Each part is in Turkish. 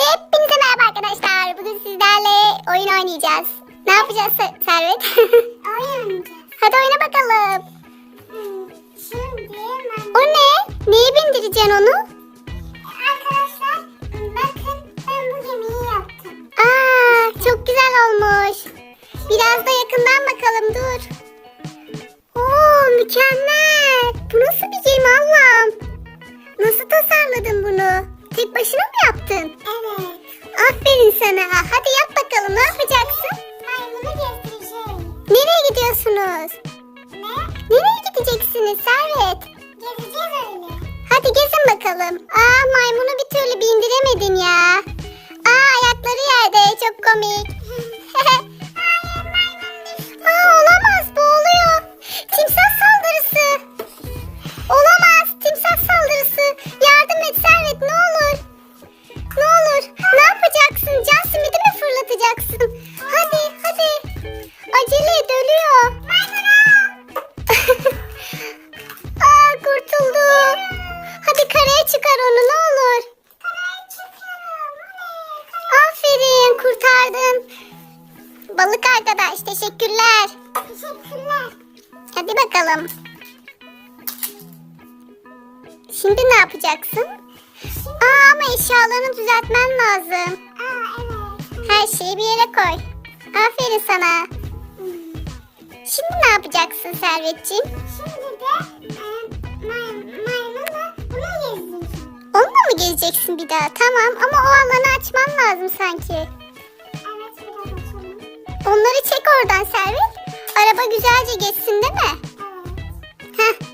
Hepinize merhaba arkadaşlar. Bugün sizlerle oyun oynayacağız. Ne yapacağız Se- Servet? Oynayacağız. Hadi oyna bakalım. Hmm, Şimdi ben... O ne? Neye bindireceksin onu? Arkadaşlar bakın ben bu gemiyi yaptım. Aa, çok güzel olmuş. Biraz da yakından bakalım dur. Oo, mükemmel. Bu nasıl bir gemi Allah'ım? Nasıl tasarladın bunu? Tek başına mı yaptın? ッピーにするのがハ bir yere koy. Aferin sana. Şimdi ne yapacaksın Servetciğim? Şimdi de e, may, maymunla bunu gezdireceğim. Onunla mı gezeceksin bir daha? Tamam ama o alanı açman lazım sanki. Evet biraz açalım. Onları çek oradan Servet. Araba güzelce geçsin değil mi? Evet. Heh.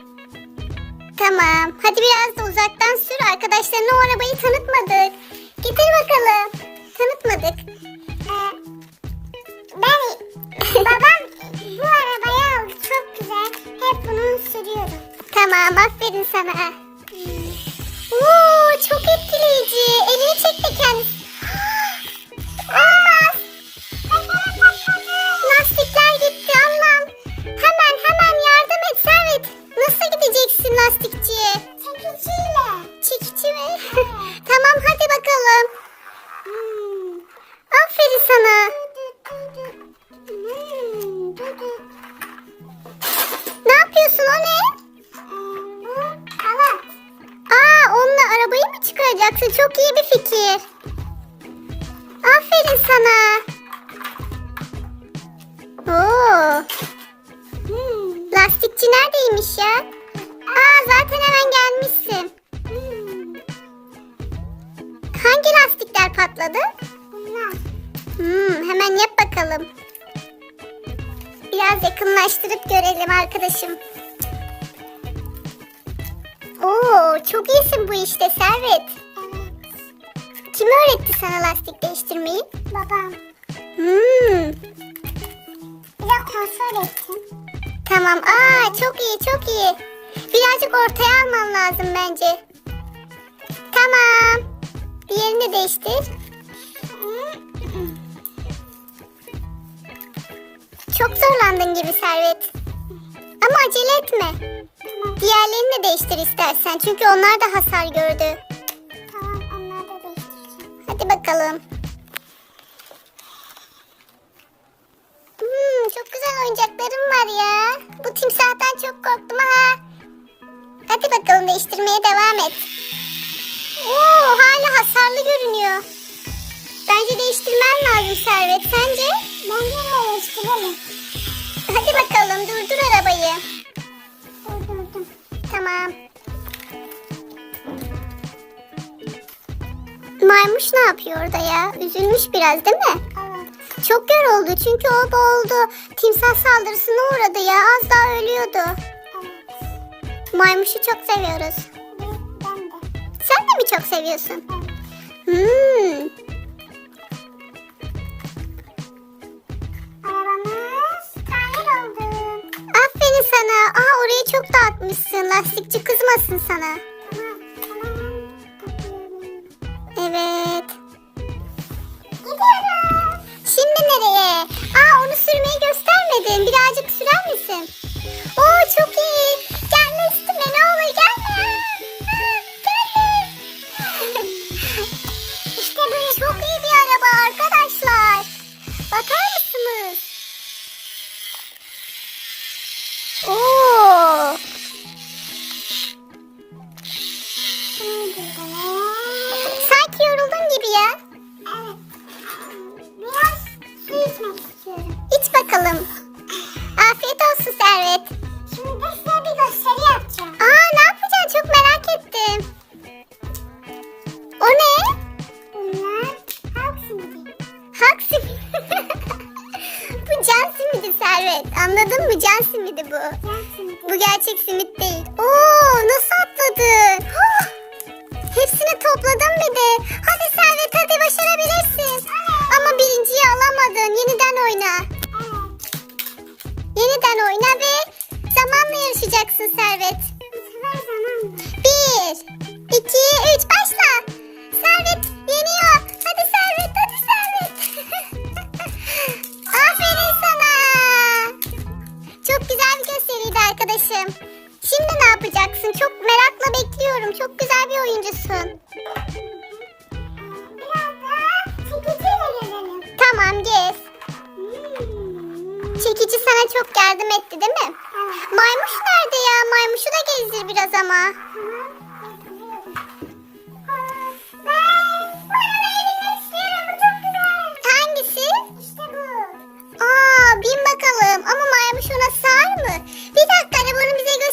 Tamam. Hadi biraz da uzaktan sür. Arkadaşlarına o arabayı tanıtmadık. Getir bakalım. Tanıtmadık. Tamam. Aferin Çok iyi bir fikir. Aferin sana. Oo, lastikçi neredeymiş ya? Aa zaten hemen gelmişsin. Hangi lastikler patladı? Hmm, hemen yap bakalım. Biraz yakınlaştırıp görelim arkadaşım. Oo, çok iyisin bu işte Servet. Kim öğretti sana lastik değiştirmeyi? Babam. Hmm, Bir de kontrol ettim. tamam. Aa, çok iyi, çok iyi. Birazcık ortaya alman lazım bence. Tamam. Diğerini değiştir. Çok zorlandın gibi Servet. Ama acele etme. Diğerlerini de değiştir istersen. Çünkü onlar da hasar gördü. Bakalım. Hmm, çok güzel oyuncaklarım var ya. Bu timsahtan çok korktum ha. Hadi bakalım değiştirmeye devam et. Oo, hala hasarlı görünüyor. Bence değiştirmen lazım Servet. Sence? Bence de değiştirelim. Maymuş ne yapıyor orada ya? Üzülmüş biraz değil mi? Evet. Çok yoruldu çünkü o boğuldu. Timsah saldırısına uğradı ya. Az daha ölüyordu. Evet. Maymuşu çok seviyoruz. Ben de. Sen de mi çok seviyorsun? Evet. Hmm. Arabamız tamir oldu. Aferin sana. Aa orayı çok dağıtmışsın. Lastikçi kızmasın sana. Evet. Gidiyorum. Şimdi nereye? Aa onu sürmeyi göstermedin. Birazcık sürer misin? Oo çok iyi. Gelme üstüme ne olur gelme. Gelme. işte böyle çok iyi bir araba arkadaşlar. Bakın. Simidi bu. Bu gerçek simit değil. Oo nasıl atladın? Hepsini topladın bir de. Hadi arkadaşım. Şimdi ne yapacaksın? Çok merakla bekliyorum. Çok güzel bir oyuncusun. Biraz daha çekiciyle gezelim. Tamam gez. Hmm. Çekici sana çok yardım etti değil mi? Evet. Maymuş nerede ya? Maymuşu da gezdir biraz ama. Hangisi? İşte bu. Aa bin bakalım. Ama maymuş ona sığar mı? Bir dakika arabanı bize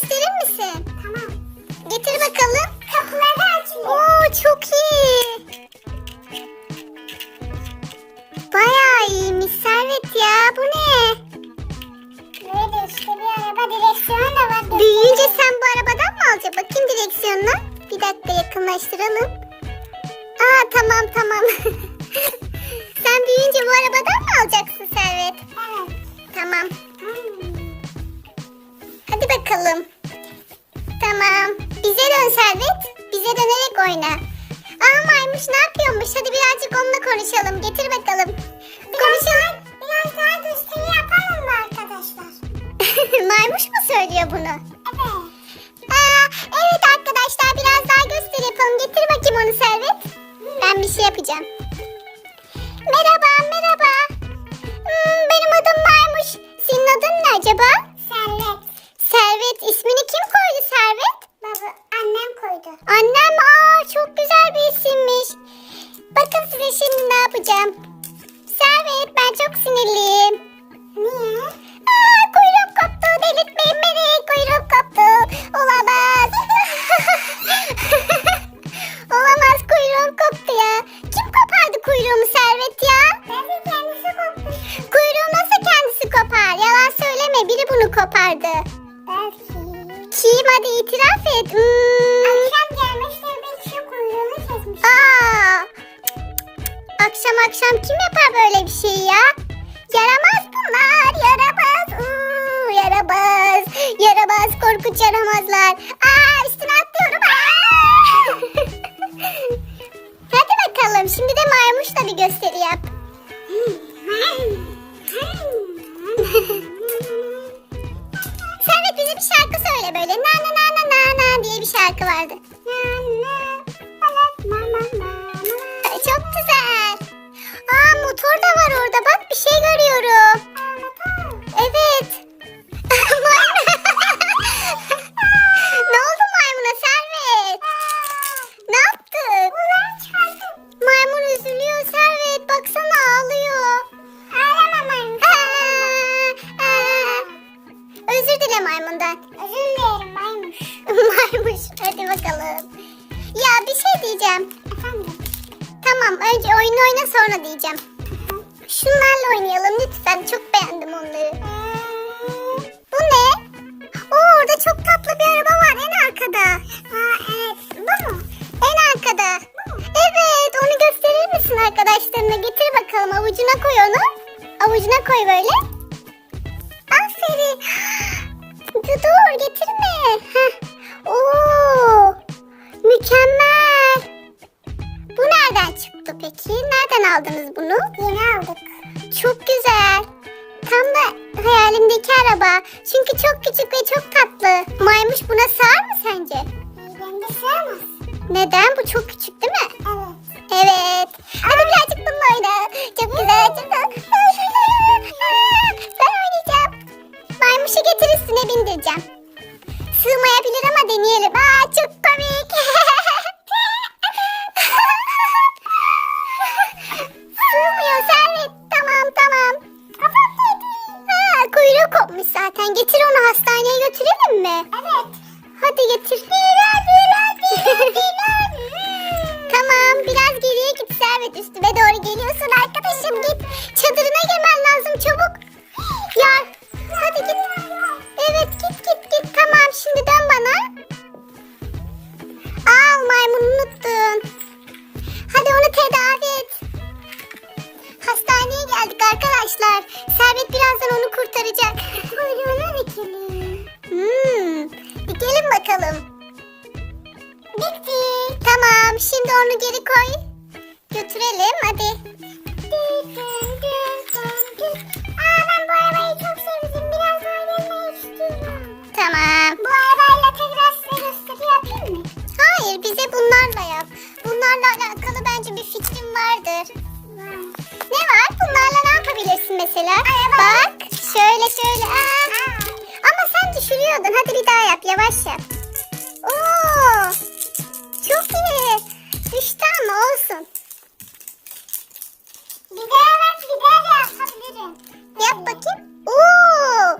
Tamam. Bize dön Servet. Bize dönerek oyna. Aa maymuş ne yapıyormuş? Hadi birazcık onunla konuşalım. Getir bakalım. Konuşalım. Biraz daha gösteri yapalım mı arkadaşlar? maymuş mu söylüyor bunu? Evet. Aa, evet arkadaşlar biraz daha gösteri yapalım. Getir bakayım onu Servet. Ben bir şey yapacağım. Merhaba merhaba. Hmm, benim adım Maymuş. Senin adın ne acaba? Servet. Servet. İsmini kim koydu Servet? Baba annem koydu. Annem aa çok güzel bir isimmiş. Bakın size şimdi ne yapacağım. Servet ben çok sinirliyim. Böyle bir şey ya? Yaramaz bunlar, yaramaz. Uuu, yaramaz. Yaramaz, korkunç yaramazlar. Aa, üstüne atlıyorum. Hadi bakalım, şimdi de maymuşla bir gösteri yap. Servet bize bir şarkı söyle böyle. Na na na na na na diye bir şarkı vardı. Görüyorum. Evet. Maymun. ne oldu maymuna Servet? Ne yaptın? Maymun üzülüyor Servet. Baksana ağlıyor. Aa, aa. Özür dile maymundan. Maymuş. Hadi bakalım. Ya bir şey diyeceğim. Tamam önce oyunu oyna sonra diyeceğim. Şunlarla oynayalım lütfen. Çok beğendim onları. Bu ne? Oo, orada çok tatlı bir araba var en arkada. Bu mu? En arkada. Evet onu gösterir misin arkadaşlarına? Getir bakalım avucuna koy onu. Avucuna koy böyle. Aferin. Dur getirme. Heh. Oo, mükemmel. Bu nereden çıktı peki? Nereden aldınız bunu? Yeni aldık. Çok güzel. Tam da hayalimdeki araba. Çünkü çok küçük ve çok tatlı. Maymuş buna sığar mı sence? Bende sığamaz. Neden? Bu çok küçük değil mi? Evet. Evet. Hadi birazcık bununla oyna. Çok güzel. Çok. Ben oynayacağım. Maymuşu getir üstüne bindireceğim. Sığmayabilir ama deneyelim. Aa çok komik. mi? Evet. Hadi getir. tamam biraz geriye git Servet üstüme doğru geliyorsun arkadaşım git. Çadırına onu geri koy. Götürelim hadi. Aa ben bu arabayı çok sevdim. Biraz oynaymayı istiyorum. Tamam. Bu arabayla tekrar size gösteri yapayım mı? Hayır bize bunlarla yap. Bunlarla alakalı bence bir fikrim vardır. Var. Ne var? Bunlarla ne yapabilirsin mesela? Bak şöyle şöyle. Aa. Ama sen düşürüyordun. Hadi bir daha yap. Yavaş yap. Oo. Çok iyi. Düştü ama olsun. Bir de yapabilirim. Yap bakayım. Oo.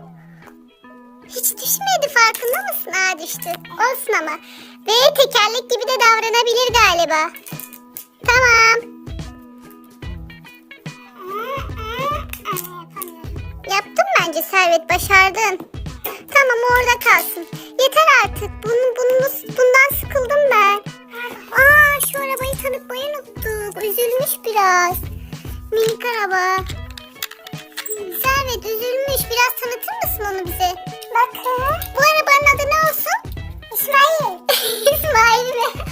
Hiç düşmedi farkında mısın? Aa düştü. Olsun ama. Ve tekerlek gibi de davranabilir galiba. Tamam. Yaptın bence Servet başardın. Tamam orada kalsın. Yeter artık. Bunu, bunu, bundan sıkıldım ben. Aa şu arabayı tanıtmayı unuttuk. Üzülmüş biraz. Minik araba. Servet üzülmüş. Biraz tanıtır mısın onu bize? Bakın. Bu arabanın adı ne olsun? İsmail. İsmail mi?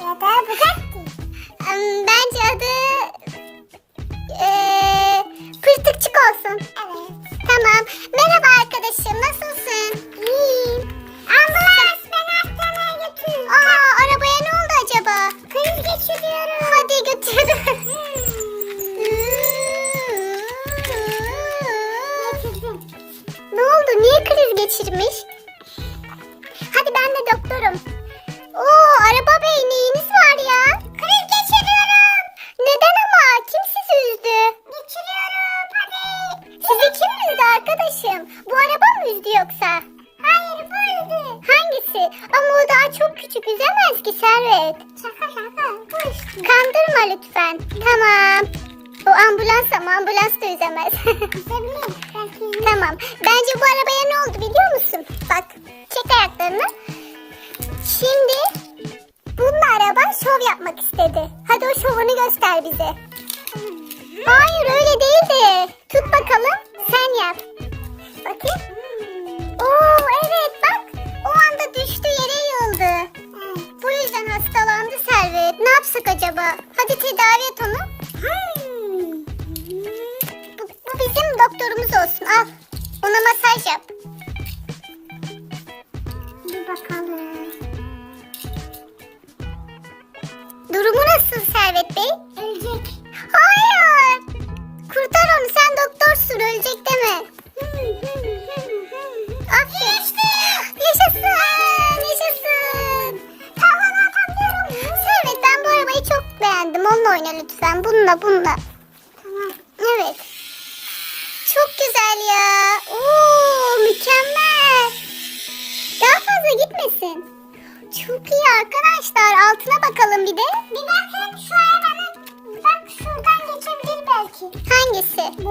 ya da Bugatti. Bence adı Tamam. O ambulans ama ambulans da üzemez. Tamam. Bence bu arabaya ne oldu biliyor musun? Bak çek ayaklarını. Şimdi bununla araba şov yapmak istedi. Hadi o şovunu göster bize. Hayır öyle değil de. Tut bakalım. Sen yap. Bakayım. Oo evet bak. O anda düştü yere yığıldı. Bu yüzden hastalandı Servet. Ne yapsak acaba? Hadi tedavi et onu. Bu, bu bizim doktorumuz olsun. Al. Ona masaj yap.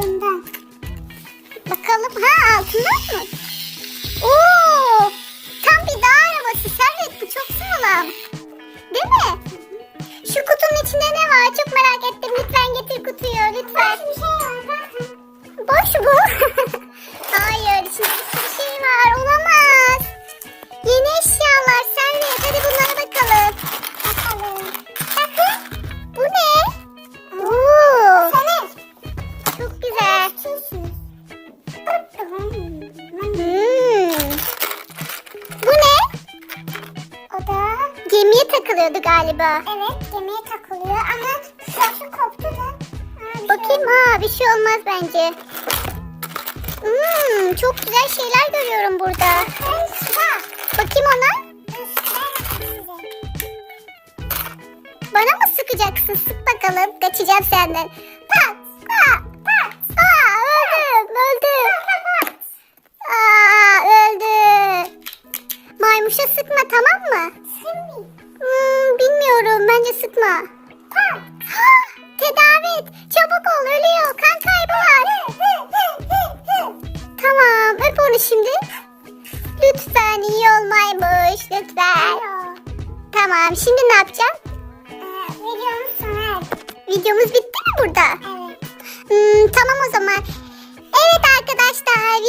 Bundan. Bakalım. Ha altından mı? Oo! Tam bir dağ arabası. Servet bu çok sağlam. Değil mi? Şu kutunun içinde ne var? Çok merak ettim. Lütfen getir kutuyu. Lütfen. Bak bir şey var. Boş bu. Hayır, içinde bir şey var. Olamaz. Yeni eşyalar. Servet, hadi bunlara galiba. evet gemiye takılıyor ama şaşı koptu da. Aa, bir şey Bakayım ha, bir şey olmaz bence. Hmm, çok güzel şeyler görüyorum burada. Bakayım ona. Bana mı sıkacaksın? Sık bakalım. Kaçacağım senden.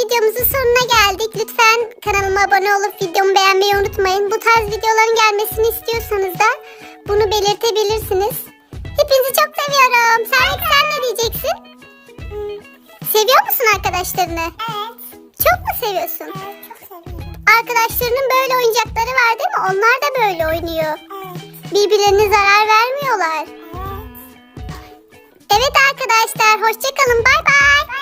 Videomuzun sonuna geldik. Lütfen kanalıma abone olup videomu beğenmeyi unutmayın. Bu tarz videoların gelmesini istiyorsanız da bunu belirtebilirsiniz. Hepinizi çok seviyorum. Servet sen ne diyeceksin? Seviyor musun arkadaşlarını? Evet. Çok mu seviyorsun? Evet çok seviyorum. Arkadaşlarının böyle oyuncakları var değil mi? Onlar da böyle oynuyor. Evet. Birbirlerine zarar vermiyorlar. Evet. Evet arkadaşlar hoşçakalın bay bay.